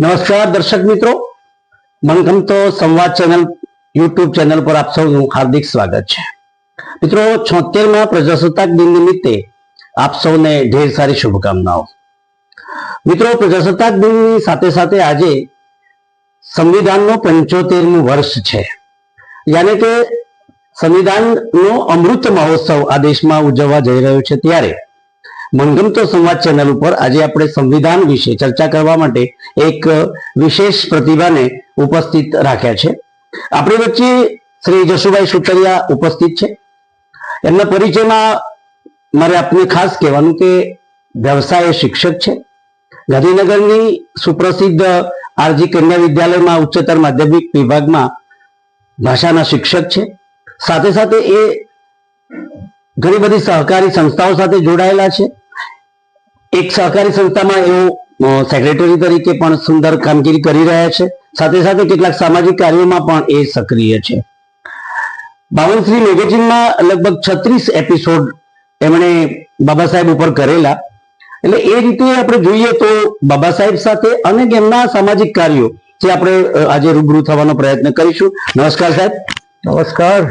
નમસ્કાર દર્શક મિત્રો. મનગમતો સંવાદ ચેનલ, યુટ્યુબ ચેનલ પર આપ સૌનું હાર્દિક સ્વાગત છે. મિત્રો, છોતેરમાં પ્રજાસત્તાક દિન નિમિત્તે આપ સૌને ઢેર સારી શુભકામનાઓ. મિત્રો, પ્રજાસત્તાક દિનની સાથે સાથે આજે સંવિધાનનો પંચોતેરમું વર્ષ છે. યાને કે સંવિધાનનો અમૃત મહોત્સવ આ દેશમાં ઉજવવા જઈ રહ્યો છે ત્યારે. મનગમતો સંવાદ ચેનલ ઉપર આજે આપણે સંવિધાન વિશે ચર્ચા કરવા માટે એક વિશેષ પ્રતિભાને ઉપસ્થિત રાખ્યા છે. આપણી વચ્ચે શ્રી જશુભાઈ સુતરિયા ઉપસ્થિત છે. એમના પરિચયમાં મારે આપને ખાસ કહેવાનું કે વ્યવસાય શિક્ષક છે. ગાંધીનગરની સુપ્રસિદ્ધ આરજી કન્યા વિદ્યાલયમાં ઉચ્ચતર માધ્યમિક વિભાગમાં ભાષાના શિક્ષક છે. સાથે સાથે એ ઘણી બધી સહકારી સંસ્થાઓ સાથે જોડાયેલા છે. એક સહકારી સંસ્થામાં એઓ સેક્રેટરી તરીકે પણ સુંદર કામગીરી કરી રહ્યા છે. સાથે સાથે કેટલાક સામાજિક કાર્યોમાં પણ એ સક્રિય છે. બાવનશ્રી મેગેઝિનમાં લગભગ છત્રીસ એપિસોડ એમણે બાબા સાહેબ ઉપર કરેલા. એટલે એ રીતે આપણે જોઈએ તો બાબા સાહેબ સાથે અનેક એમના સામાજિક કાર્યો જે આપણે આજે રૂબરૂ થવાનો પ્રયત્ન કરીશું. નમસ્કાર સાહેબ. નમસ્કાર.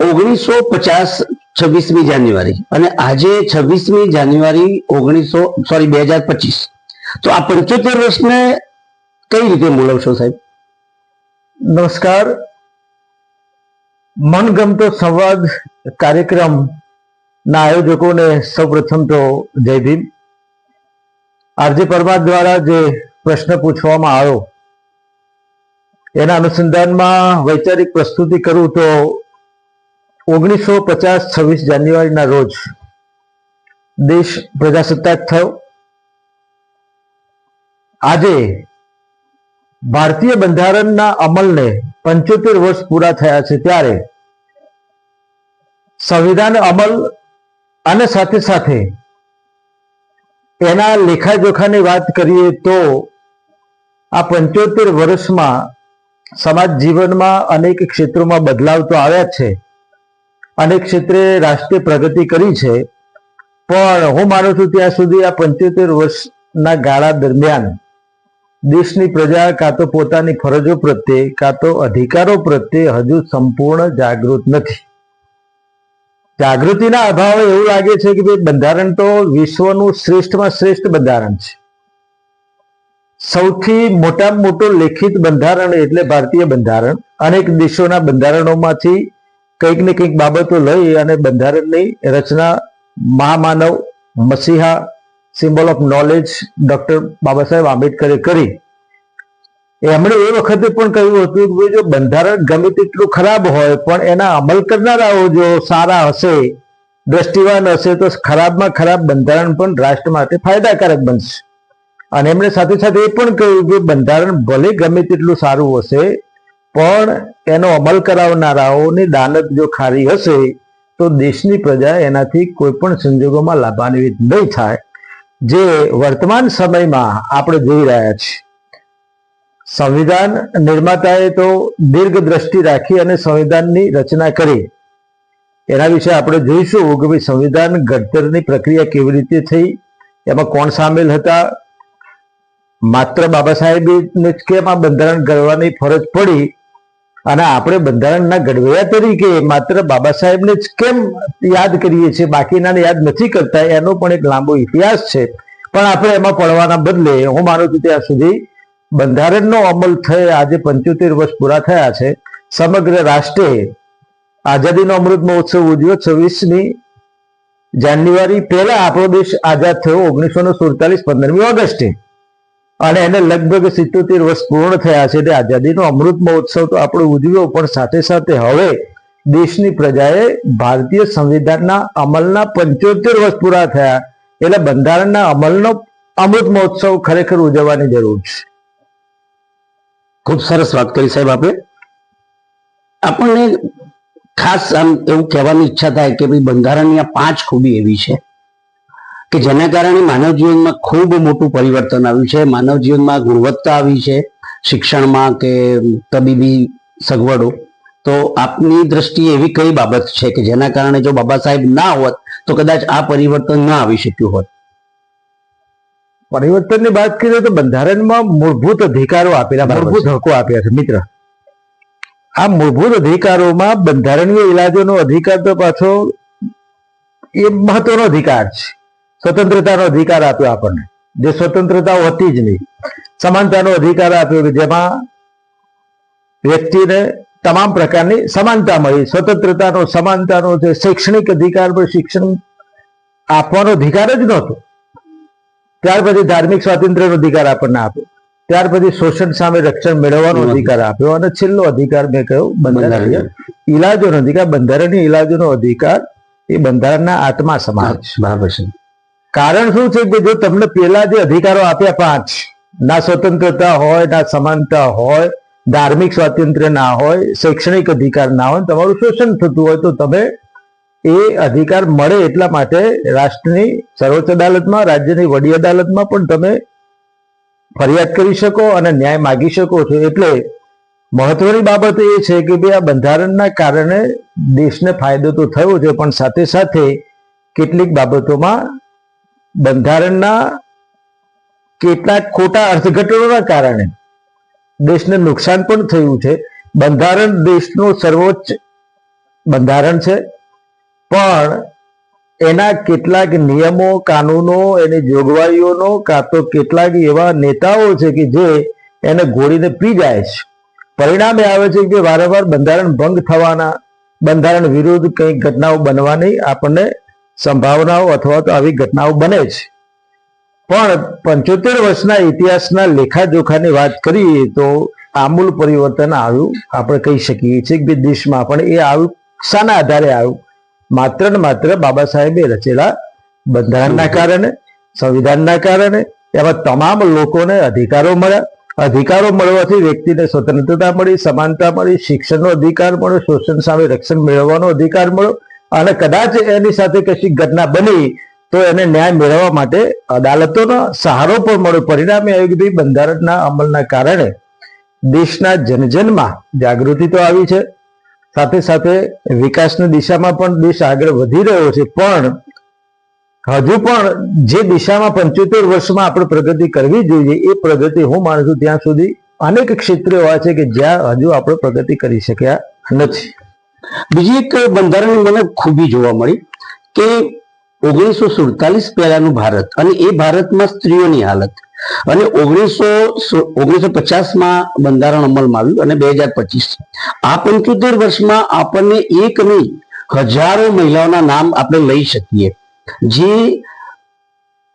ઓગણીસો પચાસ છવ્વીસમી જાન્યુઆરી. અને આજે છવ્વીસમી જાન્યુઆરી ઓગણીસો સોરી બે હજાર પચીસ. તો આ પંચોતેર વર્ષને કઈ રીતે મૂલવશો સાહેબ? નમસ્કાર. મનગમતો સંવાદ કાર્યક્રમ ના આયોજકોને સૌપ્રથમ તો જય ભીમ. આરજે પરમાર દ્વારા જે પ્રશ્ન પૂછવામાં આવ્યો, એના અનુસંધાનમાં વૈચારિક પ્રસ્તુતિ કરું તો ઓગણીસો પચાસ છવ્વીસ જાન્યુઆરીના રોજ દેશ પ્રજાસત્તાક થયો. આજે ભારતીય બંધારણના અમલને પંચોતેર વર્ષ પૂરા થયા છે ત્યારે સંવિધાન અમલ અને સાથે સાથે એના લેખાજોખાની વાત કરીએ તો આ પંચોતેર વર્ષમાં સમાજ જીવનમાં અનેક ક્ષેત્રોમાં બદલાવ તો આવ્યા છે. અનેક ક્ષેત્રે રાષ્ટ્રીય પ્રગતિ કરી છે. પણ હું માનું છું ત્યાં સુધી આ પંચોતેર વર્ષના ગાળા દરમિયાન દેશની પ્રજા કાં તો પોતાની ફરજો પ્રત્યે, કાં તો અધિકારો પ્રત્યે હજુ સંપૂર્ણ જાગૃત નથી. જાગૃતિના અભાવે એવું લાગે છે કે ભાઈ બંધારણ તો વિશ્વનું શ્રેષ્ઠમાં શ્રેષ્ઠ બંધારણ છે. સૌથી મોટામાં મોટું લેખિત બંધારણ એટલે ભારતીય બંધારણ. અનેક દેશોના બંધારણોમાંથી કંઈક ને કંઈક બાબતો લઈ અને બંધારણની રચના મહામાનવ મસીહા symbol of knowledge doctor Baba Saheb આંબેડકરે કરી. એમણે એ વખતે પણ કહ્યું હતું કે જો બંધારણ ગમે તેટલું ખરાબ હોય, પણ એના અમલ કરનારાઓ જો સારા હશે, દ્રષ્ટિવાન હશે, તો ખરાબમાં ખરાબ બંધારણ પણ રાષ્ટ્ર માટે ફાયદાકારક બનશે. અને એમણે સાથે સાથે એ પણ કહ્યું કે બંધારણ ભલે ગમે તેટલું સારું હશે પણ એનો અમલ કરાવનારાઓની દાનત જો ખારી હશે, તો દેશની પ્રજા એનાથી કોઈ પણ સંજોગોમાં લાભાન્વિત નહીં થાય, જે વર્તમાન સમયમાં આપણે જોઈ રહ્યા છીએ. સંવિધાન નિર્માતાએ તો દીર્ઘ દ્રષ્ટિ રાખી અને સંવિધાનની રચના કરી. એના વિશે આપણે જોઈશું કે ભાઈ સંવિધાન ઘડતરની પ્રક્રિયા કેવી રીતે થઈ, એમાં કોણ સામેલ હતા? માત્ર બાબા સાહેબને કેમ આ બંધારણ ઘડવાની ફરજ પડી? અને આપણે બંધારણના ઘડવૈયા તરીકે માત્ર બાબા સાહેબને જ કેમ યાદ કરીએ છીએ? બાકીનાને યાદ નથી કરતા, એનો પણ એક લાંબો ઇતિહાસ છે. પણ આપણે એમાં પડવાના બદલે હું માનું છું ત્યાં સુધી બંધારણનો અમલ થયે આજે પંચોતેર વર્ષ પૂરા થયા છે. સમગ્ર રાષ્ટ્રે આઝાદીનો અમૃત મહોત્સવ ઉજવ્યો છવ્વીસમી જાન્યુઆરી પહેલા આપણો દેશ આઝાદ થયો ઓગણીસો ને સુડતાલીસ પંદરમી ઓગસ્ટે. અને એને લગભગ સિત્તોતેર વર્ષ પૂર્ણ થયા છે એટલે આઝાદીનો અમૃત મહોત્સવ તો આપણે ઉજવ્યો, પણ સાથે સાથે હવે દેશની પ્રજાએ ભારતીય સંવિધાનના અમલના પંચોતેર વર્ષ પૂરા થયા એટલે બંધારણના અમલનો અમૃત મહોત્સવ ખરેખર ઉજવવાની જરૂર છે. ખૂબ સરસ વાત કરી સાહેબ આપણે આપણને ખાસ આમ એવું કહેવાની ઈચ્છા થાય કે ભાઈ બંધારણની આ પાંચ ખૂબી એવી છે. કે જેના કારણે માનવ જીવનમાં ખૂબ મોટું પરિવર્તન આવ્યું છે. માનવ જીવનમાં ગુણવત્તા આવી છે. શિક્ષણમાં કે તબીબી સગવડો. તો આપની દ્રષ્ટિએ એવી કઈ બાબત છે કે જેના કારણે જો બાબા સાહેબ ના હોત તો કદાચ આ પરિવર્તન ના આવી શક્યું હોત? પરિવર્તનની વાત કરીએ તો બંધારણમાં મૂળભૂત અધિકારો આપેલા મૂળભૂત હકો આપ્યા છે મિત્ર. આ મૂળભૂત અધિકારોમાં બંધારણીય ઇલાજોનો અધિકાર તો પાછો એ મહત્વનો અધિકાર છે. સ્વતંત્રતાનો અધિકાર આપ્યો આપણને. જે સ્વતંત્રતા હતી જ નહીં. સમાનતાનો અધિકાર આપ્યો કે જેમાં વ્યક્તિને તમામ પ્રકારની સમાનતા મળી. સ્વતંત્રતાનો, સમાનતાનો જે શૈક્ષણિક અધિકાર પર શિક્ષણ આપવાનો અધિકાર જ નહોતો. ત્યાર પછી ધાર્મિક સ્વાતંત્ર્યનો અધિકાર આપણને આપ્યો. ત્યાર પછી શોષણ સામે રક્ષણ મેળવવાનો અધિકાર આપ્યો અને છેલ્લો અધિકાર મેં કહ્યું, બંધારણીય ઇલાજોનો અધિકાર. બંધારણીય ઇલાજોનો અધિકાર એ બંધારણના આત્મા સમાજ. છે કારણ શું છે કે જો તમને પેલા જે અધિકારો આપ્યા પાંચ, ના સ્વતંત્રતા હોય, ના સમાનતા હોય, ધાર્મિક સ્વાતંત્ર્ય ના હોય, શૈક્ષણિક અધિકાર ના હોય, તમારું શોષણ થતું હોય, તો તમે એ અધિકાર મળે એટલા માટે રાષ્ટ્રની સર્વોચ્ચ અદાલતમાં, રાજ્યની વડી અદાલતમાં પણ તમે ફરિયાદ કરી શકો અને ન્યાય માગી શકો છો. એટલે મહત્વની બાબત એ છે કે ભાઈ આ બંધારણના કારણે દેશને ફાયદો તો થયો છે, પણ સાથે સાથે કેટલીક બાબતોમાં બંધારણના કેટલાક ખોટા અર્થઘટનોના કારણે દેશને નુકસાન પણ થયું છે. બંધારણ દેશનું સર્વોચ્ચ બંધારણ છે. પણ એના કેટલાક નિયમો, કાનૂનો, એની જોગવાઈઓનો કાં તો કેટલાક એવા નેતાઓ છે કે જે એને ગોળીને પી જાય છે. પરિણામે આવે છે કે વારંવાર બંધારણ ભંગ થવાના, બંધારણ વિરુદ્ધ કંઈક ઘટનાઓ બનવાની આપણને સંભાવનાઓ અથવા તો આવી ઘટનાઓ બને છે. પણ પંચોતેર વર્ષના ઇતિહાસના લેખાજોખાની વાત કરીએ તો આમૂલ પરિવર્તન આવ્યું. આપણે કહી શકીએ છીએ કે દેશમાં પણ એ આવ્યું. શાના આધારે આવ્યું. માત્ર ને માત્ર બાબા સાહેબે રચેલા બંધારણના કારણે સંવિધાનના કારણે એમાં તમામ લોકોને અધિકારો મળ્યા. અધિકારો મળવાથી વ્યક્તિને સ્વતંત્રતા મળી સમાનતા મળી શિક્ષણનો અધિકાર મળ્યો શોષણ સામે રક્ષણ મેળવવાનો અધિકાર મળ્યો. અને કદાચ એની સાથે કશી ઘટના બની તો એને ન્યાય મેળવવા માટે અદાલતોનો સહારો પણ મળ્યો. પરિણામે આવ્યું કે બંધારણના અમલના કારણે દેશના જનજનમાં જાગૃતિ તો આવી છે. સાથે સાથે વિકાસની દિશામાં પણ દેશ આગળ વધી રહ્યો છે. પણ હજુ પણ જે દિશામાં પંચોતેર વર્ષમાં આપણે પ્રગતિ કરવી જોઈએ, એ પ્રગતિ હું માનું છું ત્યાં સુધી અનેક ક્ષેત્રો એવા છે કે જ્યાં હજુ આપણે પ્રગતિ કરી શક્યા નથી. બીજી એક બંધારણની મને ખૂબી જોવા મળી કે ઓગણીસો સુડતાલીસ પહેલાનું ભારત અને એ ભારતમાં સ્ત્રીઓની હાલત. અને ઓગણીસો ઓગણીસો પચાસમાં બંધારણ અમલમાં આવ્યું અને બે હજાર પચીસ. આ પંચોતેર વર્ષમાં આપણને એક નહીં, હજારો મહિલાઓના નામ આપણે લઈ શકીએ. જે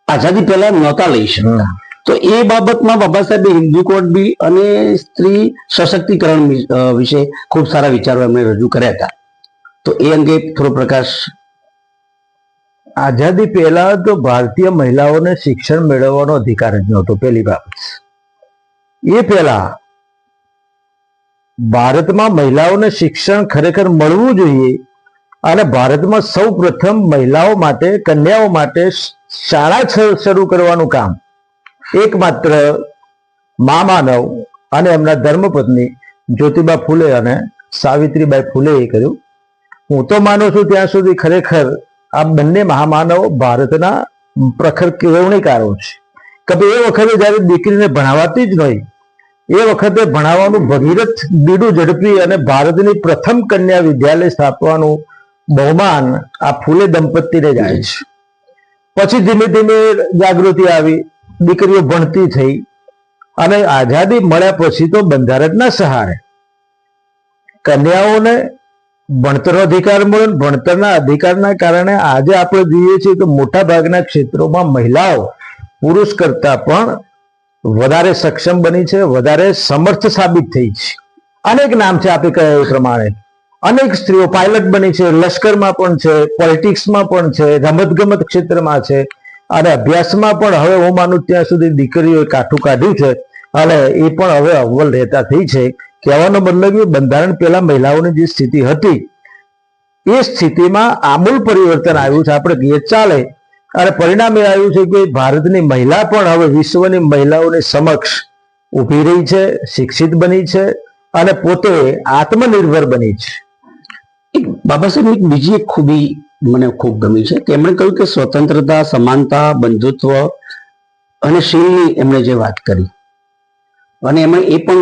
આઝાદી પહેલા નહોતા લઈ શકતા. તો એ બાબતમાં બાબા સાહેબે હિન્દુ કોડ બી અને સ્ત્રી સશક્તિકરણ વિશે ખૂબ સારા વિચારો એમણે રજૂ કર્યા હતા. તો એ અંગે થોડો પ્રકાશ આઝાદી પહેલા તો ભારતીય મહિલાઓને શિક્ષણ મેળવવાનો અધિકાર જ નહોતો, પહેલી બાબત એ પહેલા ભારતમાં મહિલાઓને શિક્ષણ ખરેખર મળવું જોઈએ અને ભારતમાં સૌ પ્રથમ મહિલાઓ માટે, કન્યાઓ માટે શાળા શરૂ કરવાનું કામ. એકમાત્ર મા માનવ અને એમના ધર્મપત્ની જ્યોતિબા ફૂલે અને સાવિત્રીબાઈ ફૂલે એ કર્યું. હું તો માનું છું ત્યાં સુધી ખરેખર આ બંને મહામાનવ ભારતના પ્રખર કેળવણીકારો છે. કે એ વખતે જ્યારે દીકરીને ભણાવાતી જ નહીં એ વખતે ભણાવવાનું ભગીરથ બીડું ઝડપી અને ભારતની પ્રથમ કન્યા વિદ્યાલય સ્થાપવાનું બહુમાન આ ફૂલે દંપતીને જાય છે. પછી ધીમે ધીમે જાગૃતિ આવી દીકરીઓ ભણતી થઈ અને આઝાદી મળ્યા પછી તો બંધારણના સહારે કન્યાઓને ભણતરનો અધિકાર મળ્યો ભણતરના અધિકારના કારણે આજે આપણે જોઈએ છીએ કે મોટા ભાગના ક્ષેત્રોમાં મહિલાઓ પુરુષ કરતા પણ વધારે સક્ષમ બની છે, વધારે સમર્થ સાબિત થઈ છે. અનેક નામ છે આપણે કહ્યા પ્રમાણે. અનેક સ્ત્રીઓ પાયલટ બની છે, લશ્કરમાં પણ છે પોલિટિક્સમાં પણ છે, રમતગમત ક્ષેત્રમાં છે. અને અભ્યાસમાં પણ હવે હું માનું ત્યાં સુધી દીકરીઓએ કાઠું કાઢ્યું છે. અને એ પણ હવે અવ્વલ રહેતા થઈ છે. કહેવાનો મતલબ એ, બંધારણ પહેલા મહિલાઓની જે સ્થિતિ હતી, એ સ્થિતિમાં આમૂલ પરિવર્તન આવ્યું છે. આપણે કહીએ ચાલે, અને પરિણામે આવ્યું છે કે ભારતની મહિલા પણ હવે વિશ્વની મહિલાઓની સમક્ષ ઊભી રહી છે, શિક્ષિત બની છે, અને પોતે આત્મનિર્ભર બની છે. બાબા સાહેબ, એક બીજી એક ખૂબી મને ખૂબ ગમી છે તેમણે કહ્યું કે સ્વતંત્રતા, સમાનતા, બંધુત્વ અને શીલની એમણે જે વાત કરી. અને એમણે એ પણ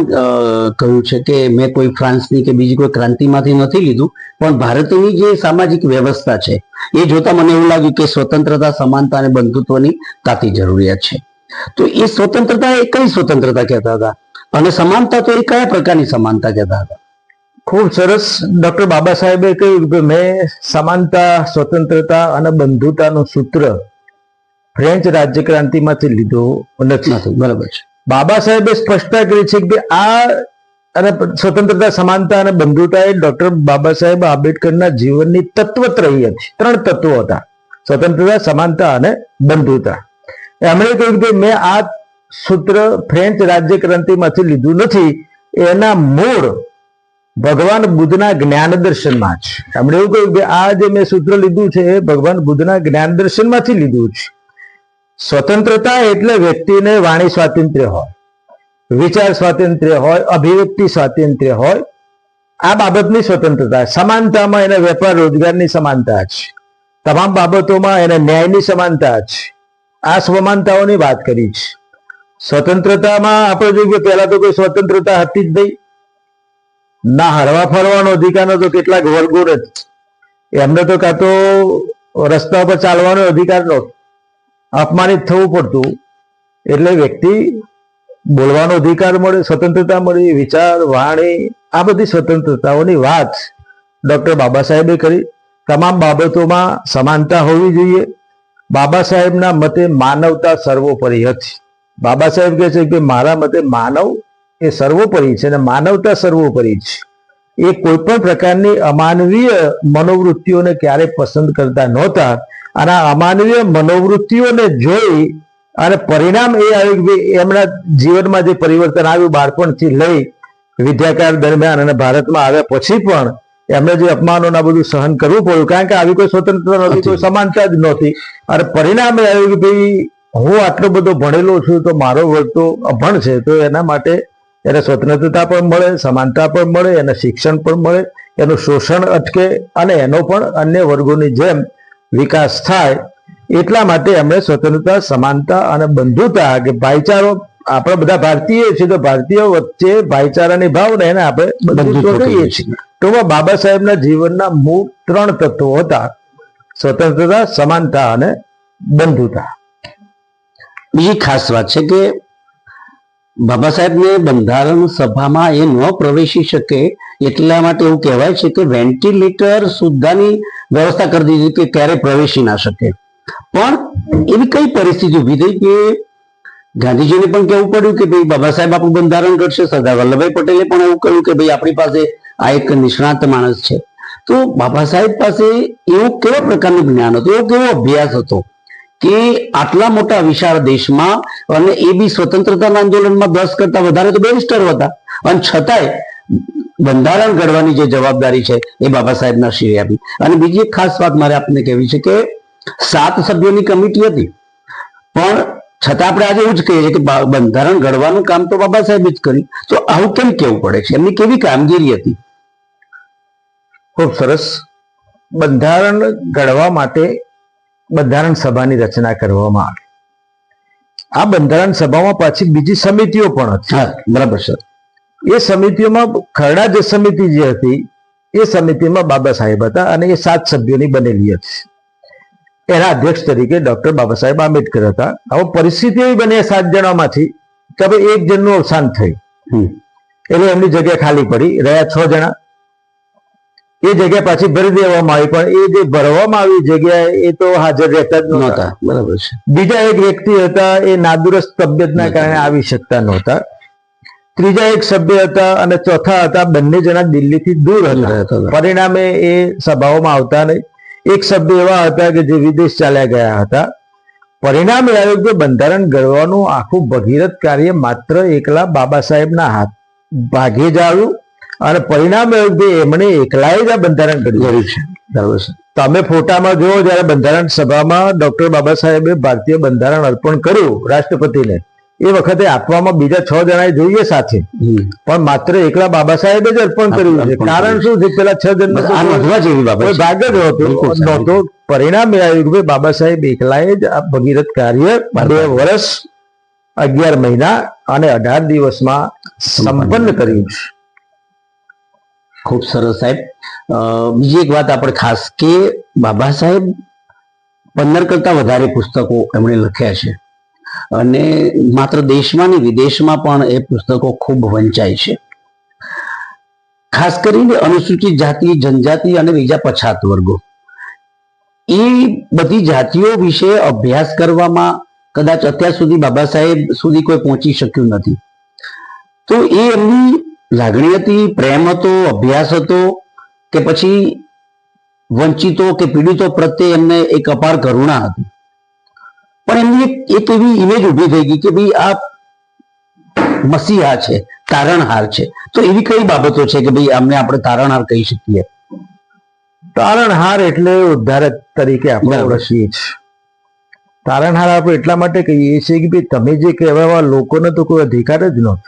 કહ્યું છે કે મેં કોઈ ફ્રાન્સની કે બીજી કોઈ ક્રાંતિમાંથી નથી લીધું, પણ ભારતની જે સામાજિક વ્યવસ્થા છે, એ જોતા મને એવું લાગ્યું કે સ્વતંત્રતા, સમાનતા અને બંધુત્વની તાતી જરૂરિયાત છે. તો એ સ્વતંત્રતા એ કઈ સ્વતંત્રતા કહેતા હતા? અને સમાનતા તો એ કયા પ્રકારની સમાનતા કહેતા હતા? ખૂબ સરસ. ડોક્ટર બાબા સાહેબે કહ્યું કે મેં સમાનતા સ્વતંત્રતા અને બંધુતાનું સૂત્ર ફ્રેન્ચ રાજ્યક્રાંતિમાંથી લીધો નથી. બરાબર છે. બાબા સાહેબે સ્પષ્ટતા કરી છે કે આ અને સ્વતંત્રતા સમાનતા અને બંધુતા એ ડોક્ટર બાબા સાહેબ આંબેડકરના જીવનની તત્વત્રયી હતી ત્રણ તત્વો હતા. સ્વતંત્રતા સમાનતા અને બંધુતા. એમણે કહ્યું કે મેં આ સૂત્ર ફ્રેન્ચ રાજ્યક્રાંતિમાંથી લીધું નથી. એના મૂળ ભગવાન બુદ્ધના જ્ઞાન દર્શનમાં જ. એમણે એવું કહ્યું કે આ જે મેં સૂત્ર લીધું છે, એ ભગવાન બુદ્ધના જ્ઞાન દર્શનમાંથી લીધું છે સ્વતંત્રતા એટલે વ્યક્તિને વાણી સ્વાતંત્ર્ય હોય, વિચાર સ્વાતંત્ર્ય હોય, અભિવ્યક્તિ સ્વાતંત્ર્ય હોય, આ બાબતની સ્વતંત્રતા. સમાનતામાં એને વેપાર, રોજગારની સમાનતા છે તમામ બાબતોમાં એને ન્યાયની સમાનતા છે આ સમાનતાઓની વાત કરી છે સ્વતંત્રતામાં આપણે જોઈએ પહેલા તો કોઈ સ્વતંત્રતા હતી જ નહીં. ના હરવા ફરવાનો અધિકાર નતો કેટલાક વર્ગો જ એમને તો કાં તો રસ્તા પર ચાલવાનો અધિકાર નહોતો. અપમાનિત થવું પડતું. એટલે વ્યક્તિ બોલવાનો અધિકાર મળે, સ્વતંત્રતા મળી, વિચાર, વાણી, આ બધી સ્વતંત્રતાઓની વાત ડોક્ટર બાબા સાહેબે કરી. તમામ બાબતોમાં સમાનતા હોવી જોઈએ. બાબા સાહેબના મતે માનવતા સર્વોપરી હતી બાબા સાહેબ કહે છે કે મારા મતે માનવ એ સર્વોપરી છે અને માનવતા સર્વોપરી છે. એ કોઈ પણ પ્રકારની અમાનવીય મનોવૃત્તિઓને ક્યારે પસંદ કરતા નહોતા અને અમાનવીય મનોવૃત્તિઓને જોઈ અને પરિણામ એ આવ્યું કે એમના જીવનમાં જે પરિવર્તન આવ્યું બાળપણથી લઈ વિદ્યાકાળ દરમિયાન અને ભારતમાં આવ્યા પછી પણ એમને જે અપમાનોના બધું સહન કરવું પડ્યું. કારણ કે આવી કોઈ સ્વતંત્રતા નહોતી કોઈ સમાનતા જ નહોતી. અને પરિણામ એ આવ્યું કે ભાઈ હું આટલો બધો ભણેલો છું તો મારો વર્ગ તો અભણ છે તો એના માટે એને સ્વતંત્રતા પણ મળે સમાનતા પણ મળે એને શિક્ષણ પણ મળે એનું શોષણ અટકે અને એનો પણ અન્ય વર્ગોની જેમ વિકાસ થાય એટલા માટે એમણે સ્વતંત્રતા સમાનતા અને બંધુતા કે ભાઈચારો આપણે બધા ભારતીય છીએ તો ભારતીય વચ્ચે ભાઈચારાની ભાવના એને આપણે બંધુત્વ કહીએ છીએ. ટૂંકમાં બાબા સાહેબના જીવનના મૂળ ત્રણ તત્વો હતા સ્વતંત્રતા સમાનતા અને બંધુતા. બીજી ખાસ વાત છે કે બાબા સાહેબને બંધારણ સભામાં એ ન પ્રવેશી શકે એટલા માટે એવું કહેવાય છે કે વેન્ટિલેટર સુદ્ધાની વ્યવસ્થા કરી દીધી કે ક્યારે પ્રવેશી ના શકે. પણ એવી કઈ પરિસ્થિતિ ઊભી થઈ કે ગાંધીજીને પણ કહેવું પડ્યું કે ભાઈ બાબા સાહેબ આપણું બંધારણ કરશે, સરદાર વલ્લભભાઈ પટેલે પણ એવું કહ્યું કે ભાઈ આપણી પાસે આ એક નિષ્ણાત માણસ છે. તો બાબા સાહેબ પાસે એવું કેવા પ્રકારનું જ્ઞાન હતું, એવો કેવો અભ્યાસ હતો? કે આટલા મોટા વિશાળ દેશમાં અને એ બી સ્વતંત્રતાના આંદોલનમાં દસ કરતા વધારે તો બેરિસ્ટર હતા. અને છતાંય બંધારણ ઘડવાની જે જવાબદારી છે એ બાબા સાહેબના શિરે આપી. અને બીજી એક ખાસ વાત મારે આપને કહેવી છે કે સાત સભ્યોની કમિટી હતી. પણ છતાં આપણે આજે એવું જ કહીએ કે બંધારણ ઘડવાનું કામ તો બાબા સાહેબે જ કર્યું. તો આવું કેમ કેવું પડે છે? એમની કેવી કામગીરી હતી? ખૂબ સરસ. બંધારણ ઘડવા માટે બંધારણ સભાની રચના કરવામાં આવી. આ બંધારણ સભામાં પાછી બીજી સમિતિઓ પણ હતી. બરાબર સર એ સમિતિઓમાં ખરડા જે સમિતિ જે હતી એ સમિતિમાં બાબા સાહેબ હતા અને એ સાત સભ્યોની બનેલી હતી. એના અધ્યક્ષ તરીકે ડોક્ટર બાબા સાહેબ આંબેડકર હતા. હવે પરિસ્થિતિ એવી બની સાત જણામાંથી કે હવે એક જણનું અવસાન થયું. એટલે એમની જગ્યા ખાલી પડી. રહ્યા છ જણા. એ જગ્યા પાછી ભરી દેવામાં આવી પણ એ જે ભરવામાં આવી જગ્યા એ તો હાજર રહેતા જ નહોતા. બરાબર છે. બીજા એક વ્યક્તિ હતા એ નાદુરસ્ત તબિયતના કારણે આવી શકતા નહોતા. ત્રીજા એક સભ્ય હતા અને ચોથા હતા બંને જણા દિલ્હીથી દૂર હતા. પરિણામે એ સભાઓમાં આવતા નહીં. એક સભ્ય એવા હતા કે જે વિદેશ ચાલ્યા ગયા હતા. પરિણામે આવ્યું કે બંધારણ ઘડવાનું આખું ભગીરથ કાર્ય માત્ર એકલા બાબા સાહેબના હાથ ભાગે જ આવ્યું. અને પરિણામે કે એમણે એકલાએ જ આ બંધારણ ઘડ્યું છે. બરાબર છે. તમે ફોટામાં જુઓ જ્યારે બંધારણ સભામાં ડોક્ટર બાબા સાહેબે ભારતીય બંધારણ અર્પણ કર્યું રાષ્ટ્રપતિને એ વખતે આપવામાં બીજા છ જણાએ જોઈએ સાથે. પણ માત્ર એકલા બાબા સાહેબે જ અર્પણ કર્યું છે. કારણ શું છે? પેલા છ જણ. ભાગ જ. નહોતો પરિણામ એ આવ્યું કે બાબા સાહેબ એકલાએ જ આ ભગીરથ કાર્ય બે વર્ષ અગિયાર મહિના અને અઢાર દિવસમાં સંપન્ન કર્યું છે. ખૂબ સરસ સાહેબ. બીજી એક વાત આપણે ખાસ કે બાબા સાહેબ પંદર કરતા વધારે પુસ્તકો એમણે લખ્યા છે. અને માત્ર દેશમાં ને વિદેશમાં પણ એ પુસ્તકો ખૂબ વંચાય છે. ખાસ કરીને અનુસૂચિત જાતિ, જનજાતિ અને બીજા પછાત વર્ગો. એ બધી જાતિઓ વિશે અભ્યાસ કરવામાં કદાચ અત્યાર સુધી બાબા સાહેબ સુધી કોઈ પહોંચી શક્યું નથી. તો એ એમની લાગણી હતી પ્રેમ હતો અભ્યાસ હતો કે પછી વંચિતો કે પીડિતો પ્રત્યે એમને એક અપાર કરુણા હતી પણ એમની એક- એવી ઇમેજ ઊભી થઈ ગઈ કે ભાઈ આ મસીહા છે તારણહાર છે તો એવી કઈ બાબતો છે કે ભાઈ આમને આપણે તારણહાર કહી શકીએ તારણહાર એટલે ઉદ્ધારક તરીકે આપણે. ઓળખીએ છીએ તારણહાર આપણે એટલા માટે કહીએ છીએ કે ભાઈ તમે જે કહેવા લોકોને તો કોઈ અધિકાર જ નહોતો.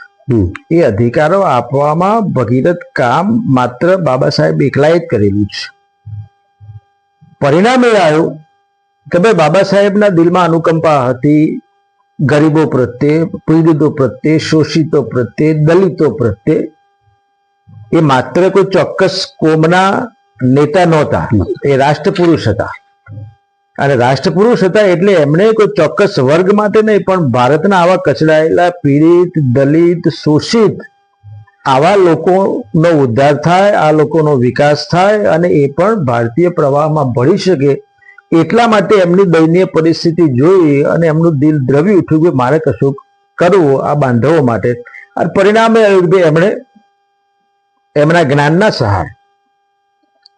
એ અધિકારો આપવામાં ભગીરથ કામ માત્ર બાબા સાહેબ એકલાએ જ કરેલું છે. પરિણામ એ આવ્યું કે ભાઈ બાબા સાહેબના દિલમાં અનુકંપા હતી, ગરીબો પ્રત્યે, પીડિતો પ્રત્યે, શોષિતો પ્રત્યે, દલિતો પ્રત્યે. એ માત્ર કોઈ ચોક્કસ કોમના નેતા નહોતા, એ રાષ્ટ્રપુરુષ હતા. અને રાષ્ટ્રપુરુષ હતા એટલે એમણે કોઈ ચોક્કસ વર્ગ માટે નહીં, પણ ભારતના આવા કચડાયેલા પીડિત, દલિત, શોષિત આવા લોકોનો ઉદ્ધાર થાય, આ લોકોનો વિકાસ થાય અને એ પણ ભારતીય પ્રવાહમાં ભળી શકે એટલા માટે એમની દયનીય પરિસ્થિતિ જોઈ અને એમનું દિલ દ્રવી ઉઠ્યું કે મારે કશું કરવું આ બાંધવો માટે. અને પરિણામે આવ્યું એમણે એમના જ્ઞાનના સહાય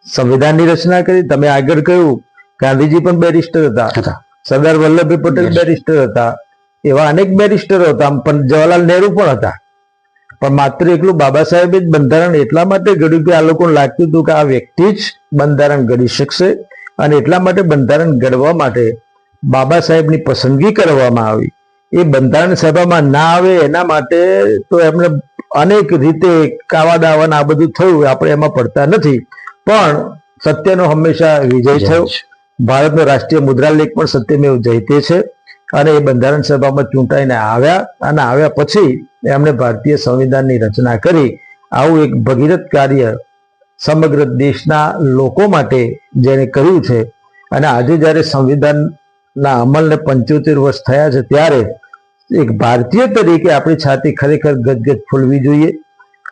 સંવિધાનની રચના કરી. તમે આગળ કહ્યું ગાંધીજી પણ બેરિસ્ટર હતા. સરદાર વલ્લભભાઈ પટેલ બેરિસ્ટર હતા. એવા અનેક બેરિસ્ટરો હતા પણ જવાહરલાલ નહેરુ પણ હતા. પણ માત્ર એકલું બાબા સાહેબે જ બંધારણ એટલા માટે ઘડ્યું કે આ લોકોને લાગતું હતું કે આ વ્યક્તિ જ બંધારણ ઘડી શકશે અને એટલા માટે બંધારણ ઘડવા માટે બાબા સાહેબની પસંદગી કરવામાં આવી. એ બંધારણ સભામાં ના આવે એના માટે તો એમને અનેક રીતે કાવા દાવા આ બધું થયું આપણે એમાં પડતા નથી. પણ સત્યનો હંમેશા વિજય થયો. ભારતનો રાષ્ટ્રીય મુદ્રા લેખ પણ સત્યમેવ જયતે છે અને એ બંધારણ સભામાં ચૂંટાઈને આવ્યા અને આવ્યા પછી એમણે ભારતીય સંવિધાનની રચના કરી. આવું એક ભગીરથ કાર્ય સમગ્ર દેશના લોકો માટે જેને કર્યું છે અને આજે જ્યારે સંવિધાનના અમલને પંચોતેર વર્ષ થયા છે ત્યારે એક ભારતીય તરીકે આપણી છાતી ખરેખર ગદગદ ફૂલવી જોઈએ.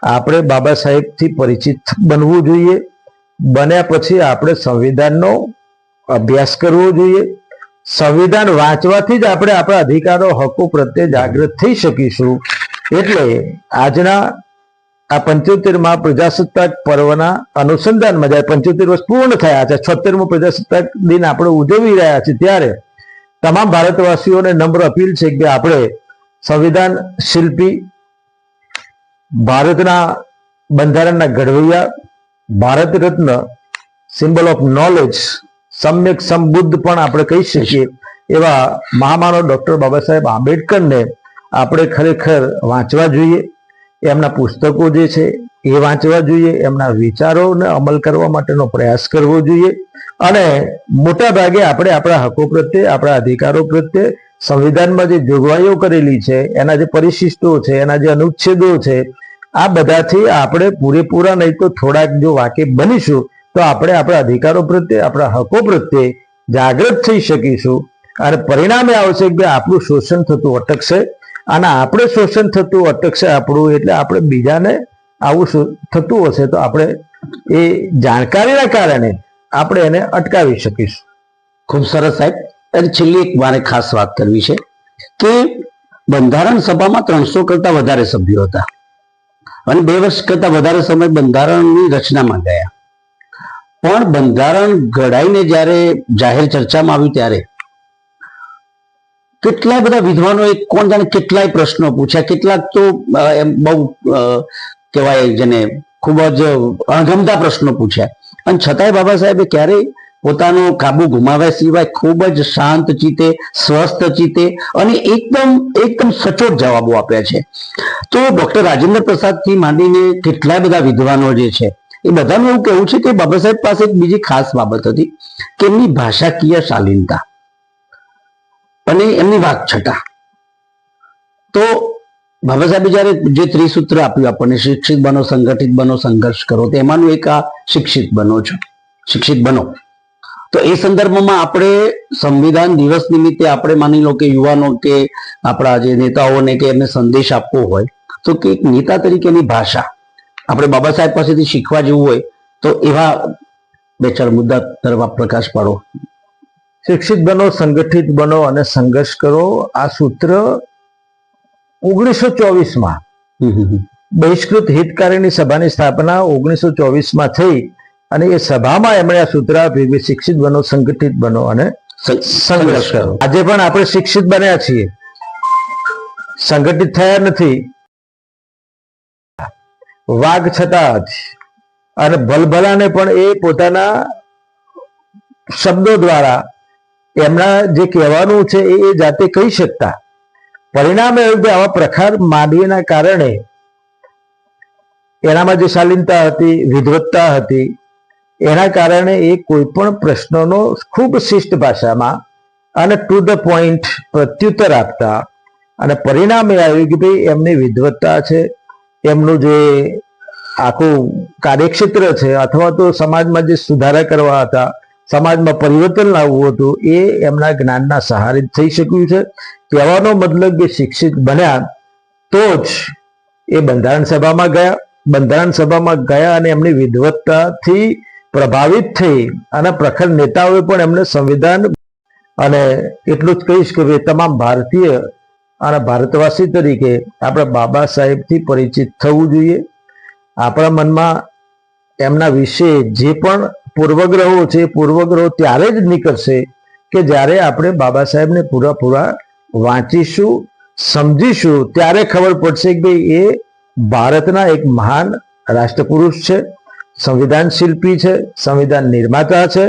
આપણે બાબા સાહેબથી પરિચિત બનવું જોઈએ. બન્યા પછી આપણે સંવિધાનનો અભ્યાસ કરવો જોઈએ. સંવિધાન વાંચવાથી જ આપણે આપણા અધિકારો હકો પ્રત્યે જાગૃત થઈ શકીશું. એટલે આજના આ પંચોતેરમાં પ્રજાસત્તાક પર્વના અનુસંધાનમાં જ્યારે પંચોતેર વર્ષ પૂર્ણ થયા છે, છોતેરમો પ્રજાસત્તાક દિન આપણે ઉજવી રહ્યા છીએ, ત્યારે તમામ ભારતવાસીઓને નમ્ર અપીલ છે કે આપણે સંવિધાન શિલ્પી ભારતના બંધારણના ઘડવૈયા, Bharat Ratna symbol of knowledge સમ્યક સમબુદ્ધ પણ આપણે કહી શકીએ એવા મહામાનવ ડૉક્ટર બાબા સાહેબ આંબેડકરને આપણે ખરેખર વાંચવા જોઈએ. એમના પુસ્તકો જે છે એ વાંચવા જોઈએ. એમના વિચારોને અમલ કરવા માટેનો પ્રયાસ કરવો જોઈએ. અને મોટા ભાગે આપણે આપણા હકો પ્રત્યે, આપણા અધિકારો પ્રત્યે સંવિધાનમાં જે જોગવાઈઓ કરેલી છે, એના જે પરિશિષ્ટો છે, એના જે અનુચ્છેદો છે, આ બધાથી આપણે પૂરેપૂરા નહીં તો થોડાક જો વાકેફ બનીશું તો આપણે આપણા અધિકારો પ્રત્યે, આપણા હકો પ્રત્યે જાગૃત થઈ શકીશું. અને પરિણામે આવશે કે આપણું શોષણ થતું અટકશે. અને આપણે શોષણ થતું અટકશે આપણું, એટલે આપણે બીજાને આવું થતું હશે તો આપણે એ જાણકારીના કારણે આપણે એને અટકાવી શકીશું. ખૂબ સરસ સાહેબ. અને છેલ્લી એક મારે ખાસ વાત કરવી છે કે બંધારણ સભામાં ત્રણસો કરતા વધારે સભ્યો હતા. અને બે વર્ષ કરતા વધારે સમય બંધારણની રચનામાં ગયા. પણ બંધારણ ઘડાઈને જ્યારે જાહેર ચર્ચામાં આવ્યું ત્યારે કેટલાય બધા વિદ્વાનોએ કોણ જાણે કેટલાય પ્રશ્નો પૂછ્યા. કેટલાક તો એમ બહુ કહેવાય જેને ખૂબ જ અણગમતા પ્રશ્નો પૂછ્યા. અને છતાંય બાબા સાહેબે ક્યારેય પોતાનો કાબુ ગુમાવ્યા સિવાય ખૂબ જ શાંત ચિત્તે, સ્વસ્થ ચિત્તે અને એકદમ એકદમ સચોટ જવાબો આપ્યા છે. તો ડોક્ટર રાજેન્દ્ર પ્રસાદથી માંડીને કેટલાય બધા વિદ્વાનો જે છે એ બધાનું એવું કહેવું છે કે બાબા સાહેબ પાસે એક બીજી ખાસ બાબત હતી કે એમની ભાષાકીય શાલીનતા. અને એમની વાકછટા. તો બાબા સાહેબે જયારે જે ત્રિસૂત્ર આપ્યું આપણને, શિક્ષિત બનો, સંગઠિત બનો, સંઘર્ષ કરો, તો એમાંનું એક આ શિક્ષિત બનો છો. શિક્ષિત બનો. તો એ સંદર્ભમાં આપણે સંવિધાન દિવસ નિમિત્તે આપણે માની લો કે યુવાનો કે આપણા જે નેતાઓને કે એમને સંદેશ આપવો હોય, તો કે એક નેતા તરીકેની ભાષા આપણે બાબા સાહેબ પાસેથી શીખવા જેવું હોય તો એવા બે ચાર મુદ્દા તરફ આપ પ્રકાશ પાડો. શિક્ષિત બનો સંગઠિત બનો અને સંઘર્ષ કરો. આ સૂત્ર ઓગણીસો ચોવીસમાં. બહિષ્કૃત હિતકારીની સભાની સ્થાપના ઓગણીસો ચોવીસમાં થઈ અને એ સભામાં એમણે આ સૂત્ર આપ્યું કે શિક્ષિત બનો સંગઠિત બનો અને સંઘર્ષ કરો. આજે પણ આપણે શિક્ષિત બન્યા છીએ. સંગઠિત થયા નથી. વાઘ છતાં જ. અને ભલભલાને પણ એ પોતાના શબ્દો દ્વારા એમના જે કહેવાનું છે એ જાતે કહી શકતા. પરિણામે એવું કે આવા પ્રખર માનવીના કારણે એનામાં જે શાલીનતા હતી વિદવત્તા હતી, એના કારણે એ કોઈ પણ પ્રશ્નોનો ખૂબ શિષ્ટ ભાષામાં અને ટુ ધ પોઈન્ટ પ્રત્યુત્તર આપતા. અને પરિણામે આવ્યું કે ભાઈ એમની વિદવત્તા છે એમનું જે આખું કાર્યક્ષેત્ર છે, અથવા તો સમાજમાં જે સુધારા કરવા હતા, સમાજમાં પરિવર્તન લાવવું હતું, એ એમના જ્ઞાનના સહારે થઈ શક્યું છે. કહેવાનો મતલબ કે શિક્ષિત બન્યા તો જ એ બંધારણ સભામાં ગયા. બંધારણ સભામાં ગયા અને એમની વિદવત્તાથી પ્રભાવિત થઈ અને પ્રખર નેતાઓએ પણ એમને સંવિધાન અને એટલું જ કહીશ કે તમામ ભારતીય અને ભારતવાસી તરીકે આપણે બાબા સાહેબથી પરિચિત થવું જોઈએ. આપણા મનમાં એમના વિશે જે પણ પૂર્વગ્રહો છે, પૂર્વગ્રહો ત્યારે જ નીકળશે કે જ્યારે આપણે બાબા સાહેબને પૂરા પૂરા વાંચીશું, સમજીશું, ત્યારે ખબર પડશે કે ભાઈ એ ભારતના એક મહાન રાષ્ટ્રપુરુષ છે, સંવિધાન શિલ્પી છે, સંવિધાન નિર્માતા છે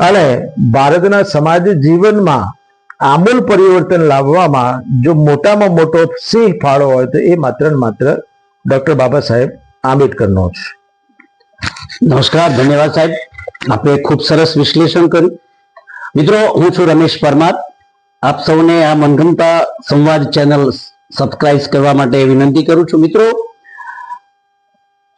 અને ભારતના સમાજ જીવનમાં આમૂલ પરિવર્તન લાવવામાં જો મોટામાં મોટો સિંહ ફાળો હોય તો એ માત્ર ને માત્ર ડોક્ટર બાબા સાહેબ આંબેડકરનો છે નમસ્કાર, ધન્યવાદ સાહેબ. આપે ખૂબ સરસ વિશ્લેષણ કર્યું. મિત્રો, હું છું રમેશ પરમાર. આપ સૌને આ મનગમતા સંવાદ ચેનલ સબસ્ક્રાઇબ કરવા માટે વિનંતી કરું છું. મિત્રો,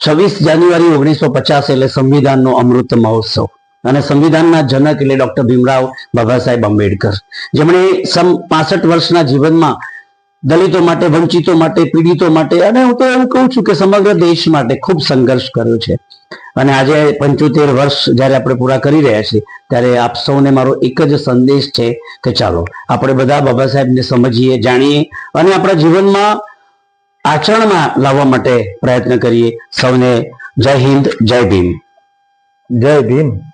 છવ્વીસ જાન્યુઆરી ઓગણીસો પચાસ એટલે સંવિધાનનો અમૃત મહોત્સવ. અને સંવિધાનના જનક એટલે ડોક્ટર ભીમરાવ બાબા સાહેબ આંબેડકર. જેમણે સમ પાસઠ વર્ષના જીવનમાં દલિતો માટે, વંચિતો માટે, પીડિતો માટે, અને હું તો એવું કહું છું કે સમગ્ર દેશ માટે ખૂબ સંઘર્ષ કર્યો છે. અને આજે પંચોતેર વર્ષ જ્યારે આપણે પૂરા કરી રહ્યા છીએ, ત્યારે આપ સૌને મારો એક જ સંદેશ છે કે ચાલો, આપણે બધા બાબા સાહેબને સમજીએ, જાણીએ, અને આપણા જીવનમાં આચરણમાં લાવવા માટે પ્રયત્ન કરીએ. સૌને જય હિન્દ, જય ભીમ. જય ભીમ.